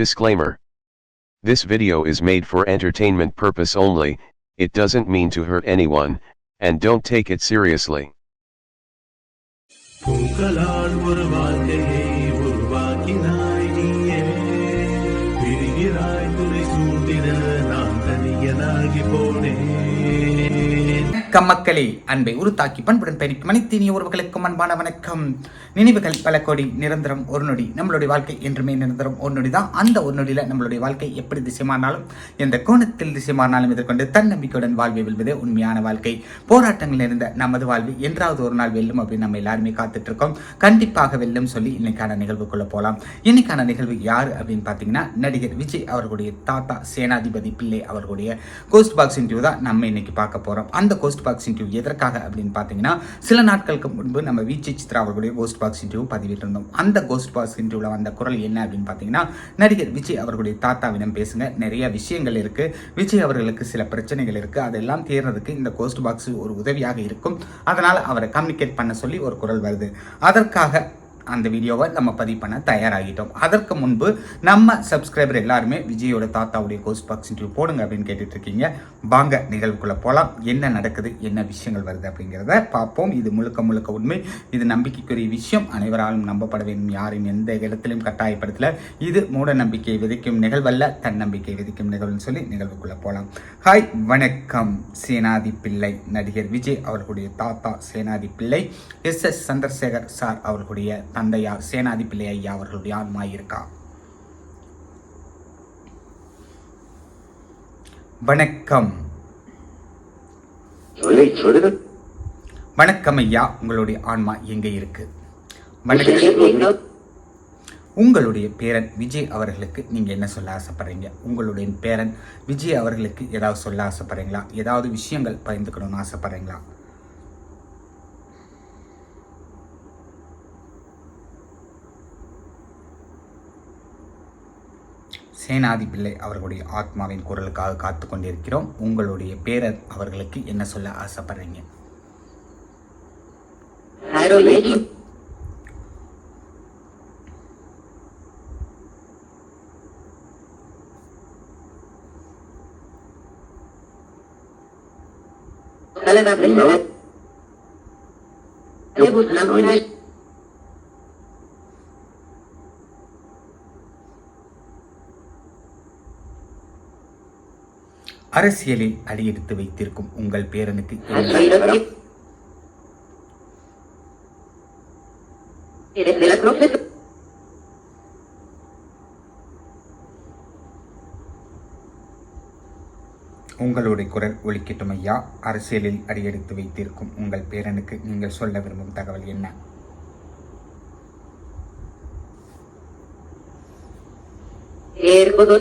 Disclaimer. This video is made for entertainment purpose only, it doesn't mean to hurt anyone, and don't take it seriously. பூக்களால் ஒரு வாழ்க்கையை உருவாக்கினாய் கம்மக்களே அன்பை உருத்தாக்கி பண்புடன் பயணிக்கும் அனைத்தினிய உறவுகளுக்கும் அன்பான வணக்கம். நினைவுகள் பல கோடி நிரந்தரம் ஒரு நொடி. நம்மளுடைய வாழ்க்கை என்றுமே நிரந்தரம் ஒரு நொடி தான் அந்த ஒரு நொடியில் நம்மளுடைய வாழ்க்கை எப்படி திசைமானாலும் எந்த கோணத்தில் திசைமானாலும் எதிர்கொண்டு தன்னம்பிக்கையுடன் வாழ்வை வெல்வதே உண்மையான வாழ்க்கை. போராட்டங்கள் இருந்த நமது வாழ்வு என்றாவது ஒரு நாள் வெல்லும் அப்படின்னு நம்ம எல்லாருமே காத்துட்டு இருக்கோம் கண்டிப்பாக வெல்லும் சொல்லி இன்னைக்கான நிகழ்வுக்குள்ள போகலாம் இன்னைக்கான நிகழ்வு யார் அப்படின்னு பார்த்தீங்கன்னா நடிகர் விஜய் அவர்களுடைய தாத்தா சேனாதிபதி பிள்ளை அவர்களுடைய கோஸ்ட் பாக்ஸ் இன்டர்வியூ தான் நம்ம இன்னைக்கு பார்க்க போறோம். அந்த கோஸ்ட் பாக்ஸ் இன்டர்வியூ எதற்காக அப்படின்னு பார்த்தீங்கன்னா சில நாட்களுக்கு முன்பு நம்ம விஜய் சித்ரா அவர்களுடைய கோஸ்ட் பாக்ஸ் இன்டர்வியூ பதிவிட்டிருந்தோம். அந்த கோஸ்ட் பாக்ஸ் இன்டர்வியூவில் வந்த குரல் என்ன அப்படின்னு பார்த்தீங்கன்னா நடிகர் விஜய் அவர்களுடைய தாத்தாவிடம் பேசுங்க. நிறைய விஷயங்கள் இருக்கு. விஜய் அவர்களுக்கு சில பிரச்சனைகள் இருக்கு. அதெல்லாம் தீர்றதுக்கு இந்த கோஸ்ட் பாக்ஸ் ஒரு உதவியாக இருக்கும். அதனால் அவரை கம்யூனிகேட் பண்ண சொல்லி ஒரு குரல் வருது. அதற்காக அந்த வீடியோவை நம்ம பதிவு பண்ண தயாராகிட்டோம். அதற்கு முன்பு நம்ம சப்ஸ்கிரைபர் எல்லாருமே விஜயோட தாத்தாவுடைய கோஸ்ட் பாக்ஸ் இன்டர்வியூ போடுங்க அப்படின்னு கேட்டுட்டு இருக்கீங்க வாங்க நிகழ்வுக்குள்ள போகலாம் என்ன நடக்குது? என்ன விஷயங்கள் வருது அப்படிங்கிறத பார்ப்போம். இது முழுக்க முழுக்க உண்மை. இது நம்பிக்கைக்குரிய விஷயம். அனைவராலும் நம்பப்பட வேண்டும். யாரும் எந்த இடத்திலும் கட்டாயப்படுத்தல. இது மூட நம்பிக்கை விதைக்கும் நிகழ்வல்ல. தன்னம்பிக்கை விதைக்கும் நிகழ்வுன்னு சொல்லி நிகழ்வுக்குள்ள போகலாம் ஹாய் வணக்கம். சேனாதி பிள்ளை நடிகர் விஜய் அவர்களுடைய தாத்தா சேனாதி பிள்ளை. எஸ் எஸ் சந்திரசேகர் சார் அவர்களுடைய தந்தையார் சேனாதி பிள்ளை ஐயா அவர்களுடைய ஆன்மா இருக்கா வணக்கம் வணக்கம் ஐயா உங்களுடைய ஆன்மா எங்க இருக்கு? வணக்கம். உங்களுடைய பேரன் விஜய் அவர்களுக்கு நீங்க என்ன சொல்ல ஆசைப்படுறீங்க? உங்களுடைய பேரன் விஜய் அவர்களுக்கு ஏதாவது சொல்ல ஆசைப்படுறீங்களா? ஏதாவது விஷயங்கள் பகிர்ந்துக்கணும்னு ஆசைப்படுறீங்களா? சேனாதி பிள்ளை அவர்களுடைய ஆத்மாவின் குரலுக்காக காத்து கொண்டிருக்கிறோம் உங்களுடைய பேரர் அவர்களுக்கு என்ன சொல்ல ஆசைப்படுறீங்க? அரசியலில் அடியெடுத்து வைத்திருக்கும் உங்கள் பேரனுக்கு உங்களுடைய குரல் ஒலிக்கட்டும் ஐயா. அரசியலில் அடியெடுத்து வைத்திருக்கும் உங்கள் பேரனுக்கு நீங்கள் சொல்ல விரும்பும் தகவல் என்ன? ஏற்பதோ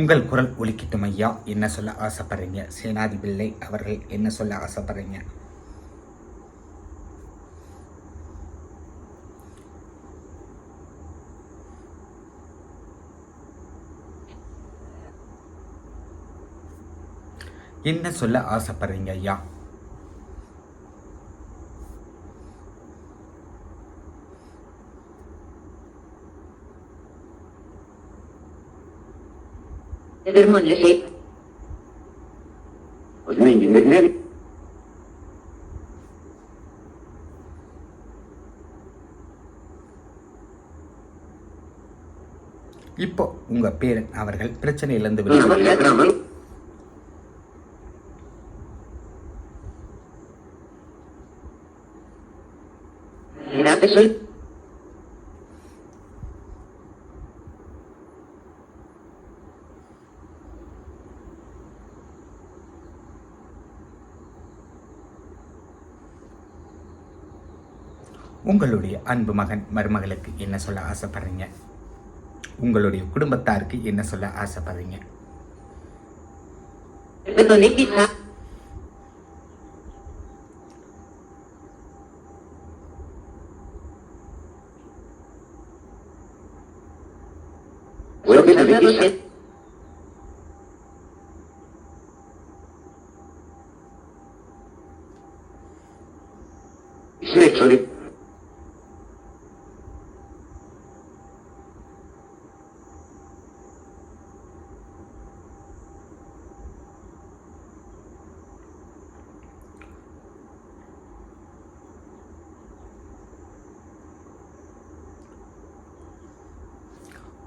உங்கள் குரல் ஒலிக்கட்டும் ஐயா. என்ன சொல்ல ஆசைப்படுறீங்க? சேனாதி பிள்ளை அவர்கள் என்ன சொல்ல ஆசைப்படுறீங்க? என்ன சொல்ல ஆசைப்படுறீங்க ஐயா? நீங்க என்ன இப்போ உங்க பேரன் அவர்கள் பிரச்சனையிலிருந்து வெளியே சொல் உங்களுடைய அன்பு மகன் மருமகளுக்கு என்ன சொல்ல ஆசைப்படுறீங்க? உங்களுடைய குடும்பத்தாருக்கு என்ன சொல்ல ஆசைப்படுறீங்க? Vuelve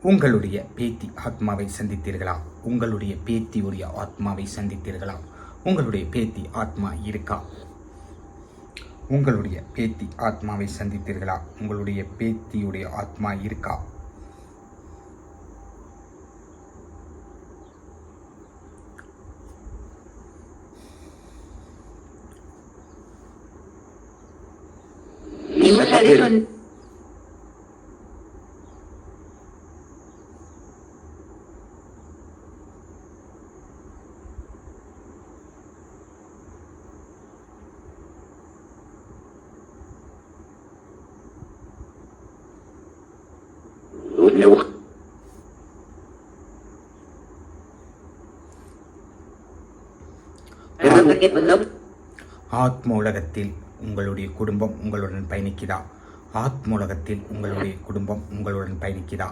உங்களுடைய பேத்தி ஆத்மாவை சந்தித்தீர்களா? உங்களுடைய பேத்தியுடைய ஆத்மாவை சந்தித்தீர்களா? உங்களுடைய பேத்தி ஆத்மா இருக்கா? உங்களுடைய பேத்தி ஆத்மாவை சந்தித்தீர்களா? உங்களுடைய பேத்தியுடைய ஆத்மா இருக்கா? Insertion. Nuevo. Fernando, ¿qué pasó? ஆத்ம உலகத்தில் உங்களுடைய குடும்பம் உங்களுடன் பயணிக்குதா ஆத்ம உலகத்தில் உங்களுடைய குடும்பம் உங்களுடன் பயணிக்குதா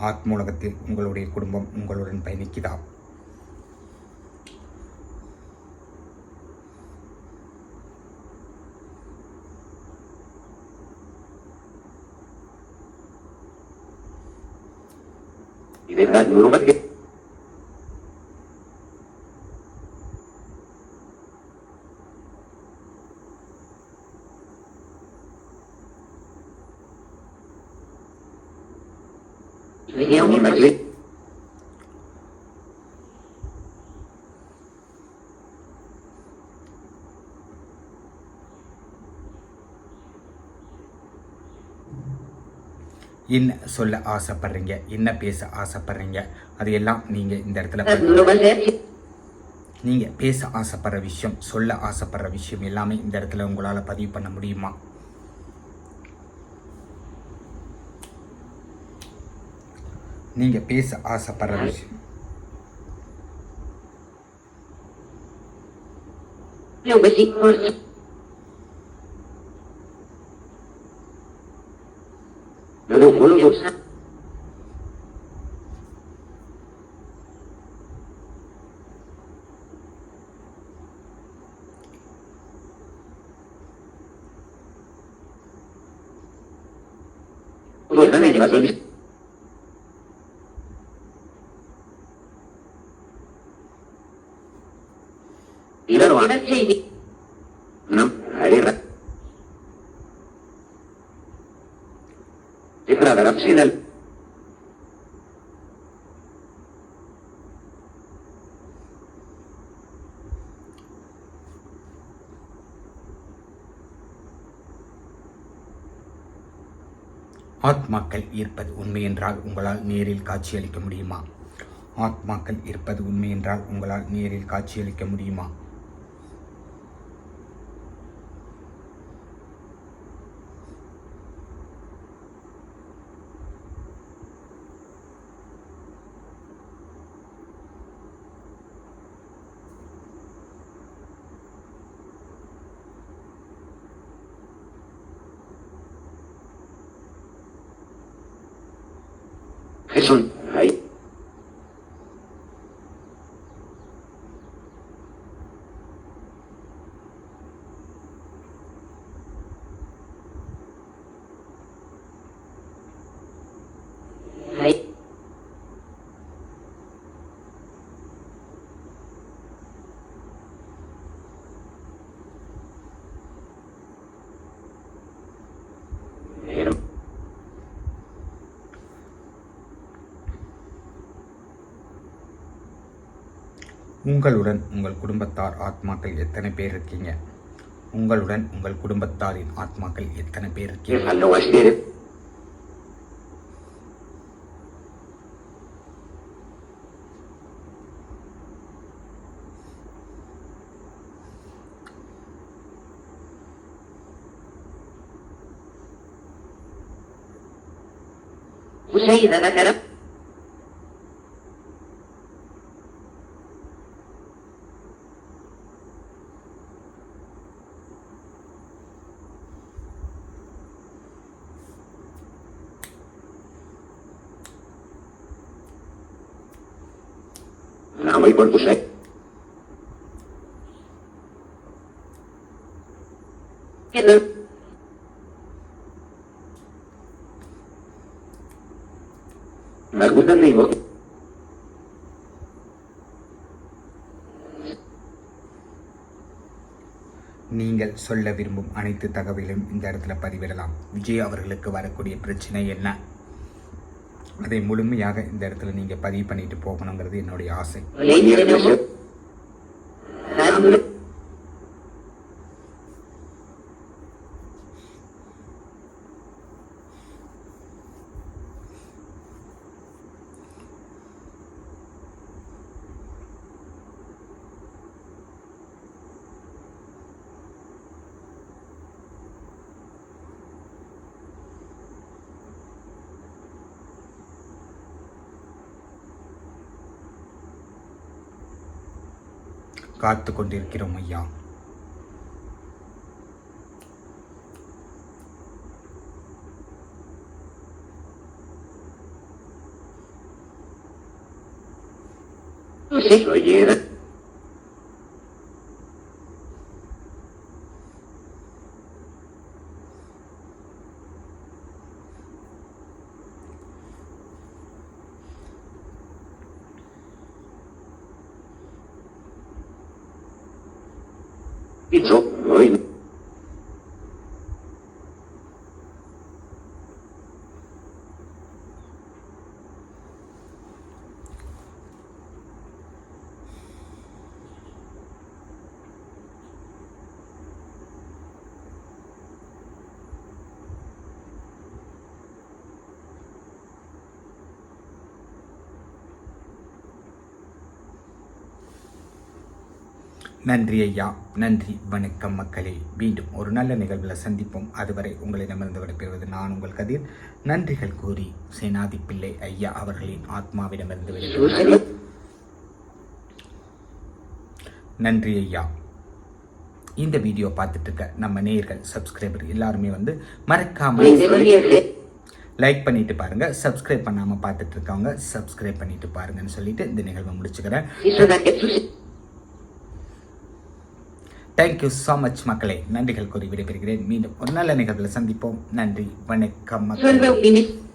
ஆத்ம உலகத்தில் உங்களுடைய குடும்பம் உங்களுடன் பயணிக்குதா இல்லைன்னா நூறு Thank you. என்ன சொல்ல ஆசைப்படுறீங்க என்ன பேச ஆசைப்படுறீங்க அது எல்லாம் நீங்கள் இந்த இடத்துல. நீங்கள் பேச ஆசைப்படுற விஷயம் சொல்ல ஆசைப்படுற விஷயம் எல்லாமே இந்த இடத்துல உங்களால் பதிவு பண்ண முடியுமா நீங்கள் பேச ஆசைப்படுற விஷயம். No vuelvo. Pues dame llevas el Cifra final. ஆத்மாக்கள் இருப்பது உண்மை என்றால் உங்களால் நேரில் காட்சியளிக்க முடியுமா ஆத்மாக்கள் இருப்பது உண்மை என்றால் உங்களால் நேரில் காட்சியளிக்க முடியுமா Eso ahí. உங்களுடன் உங்கள் குடும்பத்தார் ஆத்மாக்கள் எத்தனை பேர் இருக்கீங்க? உங்களுடன் உங்கள் குடும்பத்தாரின் ஆத்மாக்கள் எத்தனை பேர் இருக்கீங்க? Déjalo. Nama ipon pusat. நீங்கள் சொல்ல விரும்பும் அனைத்து தகவலையும் இந்த இடத்துல பதிவிடலாம். விஜய் அவர்களுக்கு வரக்கூடிய பிரச்சனை என்ன? அதை முழுமையாக இந்த இடத்துல நீங்கள் பதிவு பண்ணிட்டு போகணுங்கிறது என்னுடைய ஆசை. காத்து கொண்டிருக்கிறோம் ஐயா y yo, reino. நன்றி ஐயா. நன்றி. வணக்கம் மக்களே. மீண்டும் ஒரு நல்ல நிகழ்வில் சந்திப்போம். அதுவரை உங்களிடமிருந்து விடைபெறுவது நான் உங்கள் கதிர். நன்றிகள் கூறி சேனாதி பிள்ளை ஐயா அவர்களின் ஆத்மாவிடமிருந்து விடைபெறுவது நன்றி ஐயா. இந்த வீடியோ பார்த்துட்டு இருக்க நம்ம நேயர்கள் சப்ஸ்கிரைபர் எல்லாருமே வந்து மறக்காம லைக் பண்ணிட்டு பாருங்க. சப்ஸ்கிரைப் பண்ணாம பார்த்துட்டு இருக்கவங்க சப்ஸ்கிரைப் பண்ணிட்டு பாருங்கன்னு சொல்லிட்டு இந்த நிகழ்வை முடிச்சுக்கிறேன். தேங்க்யூ ஸோ மச் மக்களே. நன்றிகள் கூறி விடைபெறுகிறேன். மீண்டும் ஒரு நல்ல நிகழ்வில் சந்திப்போம். நன்றி. வணக்கம் மக்கள்.